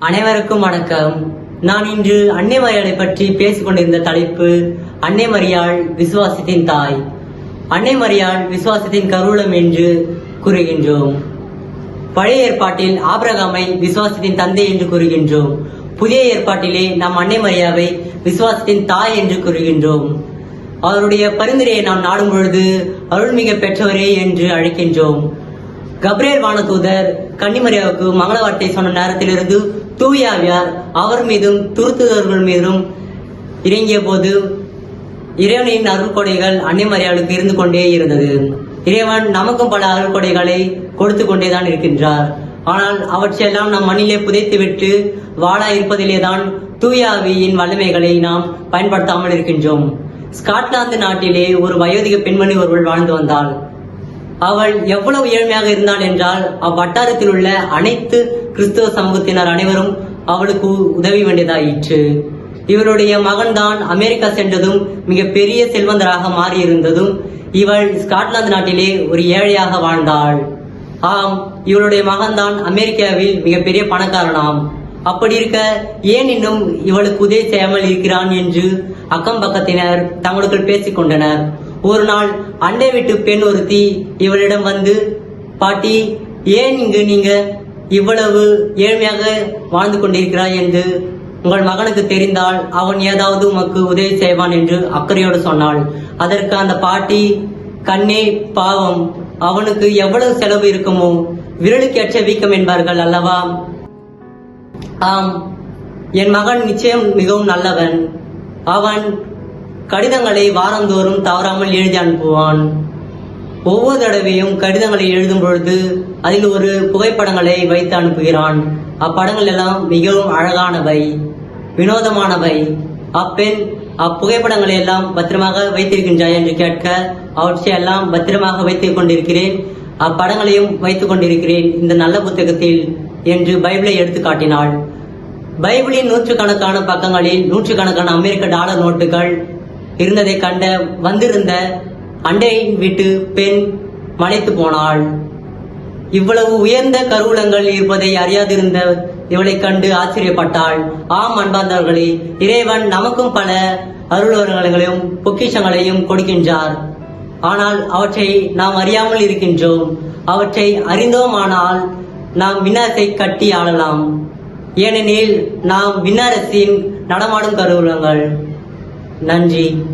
அனைவருக்கும் வணக்கம். நான் இன்று அன்னை மரியாதை பற்றி பேசிக்கொண்டிருந்த தலைப்பு அன்னை மரியாள் விசுவாசத்தின் தாய். அன்னை மரியாள் விசுவாசத்தின் கருவூலம் என்று கூறுகின்றோம். பழைய ஏற்பாட்டில் ஆபிரகாமை விசுவாசத்தின் தந்தை என்று கூறுகின்றோம். புதிய ஏற்பாட்டிலே நாம் அன்னை மரியாவை விசுவாசத்தின் தாய் என்று கூறுகின்றோம். அவருடைய பரிந்துரையை நாம் நாடும் பொழுது அருள்மிக பெற்றவரே என்று அழைக்கின்றோம். கப்ரேல் வானதூதர் கன்னிமரியாவுக்கு மங்கள வார்த்தை சொன்ன நேரத்திலிருந்து தூயாவியார் அவர் மீதும் துருத்துதர்கள் மீதும் இறங்கிய போது இறைவனின் அருள்கொடைகள் அன்னிமரியாளுக்கு இருந்து கொண்டே இருந்தது. இறைவன் நமக்கும் பல அருள்கொடைகளை கொடுத்து கொண்டேதான் இருக்கின்றார். ஆனால் அவற்றையெல்லாம் நம் மண்ணிலே புதைத்துவிட்டு வாழ இருப்பதிலேதான் தூயாவியின் வல்லமைகளை நாம் பயன்படுத்தாமல் இருக்கின்றோம். ஸ்காட்லாந்து நாட்டிலே ஒரு வயோதிக பெண்மணி ஒருவள் வாழ்ந்து வந்தாள். அவள் எவ்வளவு ஏழ்மையாக இருந்தாள் என்றால் அவ்வட்டாரத்தில் உள்ள அனைத்து கிறிஸ்தவ சமூகத்தினர் அனைவரும் அவளுக்கு உதவி வேண்டியதாயிற்று. இவருடைய மகன்தான் அமெரிக்கா சென்றதும் மிக பெரிய செல்வந்தராக மாறியிருந்ததும் இவள் ஸ்காட்லாந்து நாட்டிலே ஒரு ஏழையாக வாழ்ந்தாள். ஆம் இவளுடைய மகன்தான் அமெரிக்காவில் மிகப்பெரிய பணக்காரனாம். அப்படி இருக்க ஏன் இன்னும் இவளுக்கு உதவி செய்யாமல் இருக்கிறான் என்று அக்கம் பக்கத்தினர் தங்களுக்குள் பேசிக் கொண்டனர் ஒரு நாள் அண்டை வீட்டு பெண் ஒருத்தி இவளிடம் வந்து பாட்டி ஏன் இங்கு நீங்க இவ்வளவு ஏழ்மையாக வாழ்ந்து கொண்டிருக்கிறாய்? என்று உங்கள் மகனுக்கு தெரிந்தால் அவன் ஏதாவது உமக்கு உதவி செய்வான் என்று அக்கறையோடு சொன்னாள். அதற்கு அந்த பாட்டி கண்ணே பாவம் அவனுக்கு எவ்வளவு செலவு இருக்குமோ விரலுக்கேற்ற வீக்கம் என்பார்கள் அல்லவா? ஆம் என் மகன் நிச்சயம் மிகவும் நல்லவன். அவன் கடிதங்களை வாரந்தோறும் தவறாமல் எழுதி அனுப்புவான். ஒவ்வொரு தடவையும் கடிதங்களை எழுதும் பொழுது அதில் ஒரு புகைப்படங்களை வைத்து அனுப்புகிறான். அப்படங்கள் எல்லாம் மிகவும் அழகானவை வினோதமானவை. அப்பெண் அப்புகைப்படங்களை எல்லாம் பத்திரமாக வைத்திருக்கின்றாய் என்று கேட்க அவற்றை எல்லாம் பத்திரமாக வைத்துக் கொண்டிருக்கிறேன். அப்படங்களையும் வைத்துக் கொண்டிருக்கிறேன் இந்த நல்ல புத்தகத்தில் என்று பைபிளை எடுத்து காட்டினாள். பைபிளின் நூற்றுக்கணக்கான பக்கங்களில் நூற்றுக்கணக்கான அமெரிக்க டாலர் நோட்டுகள் இருந்ததை கண்ட வந்திருந்த அண்டையின் வீட்டு பெண் மலைத்து போனாள். இவ்வளவு உயர்ந்த கருவூலங்கள் இருப்பதை அறியாதிருந்த இவளை கண்டு ஆச்சரியப்பட்டாள். ஆம் அன்பார்ந்தவர்களே இறைவன் நமக்கும் பல அருளுவர்களையும் பொக்கிஷங்களையும் கொடுக்கின்றார். ஆனால் அவற்றை நாம் அறியாமல் இருக்கின்றோம். அவற்றை அறிந்தோமானால் நாம் விண்ணரசை கட்டி ஆளலாம். ஏனெனில் நாம் விண்ணரசின் நடமாடும் கருவூலங்கள். நன்றி.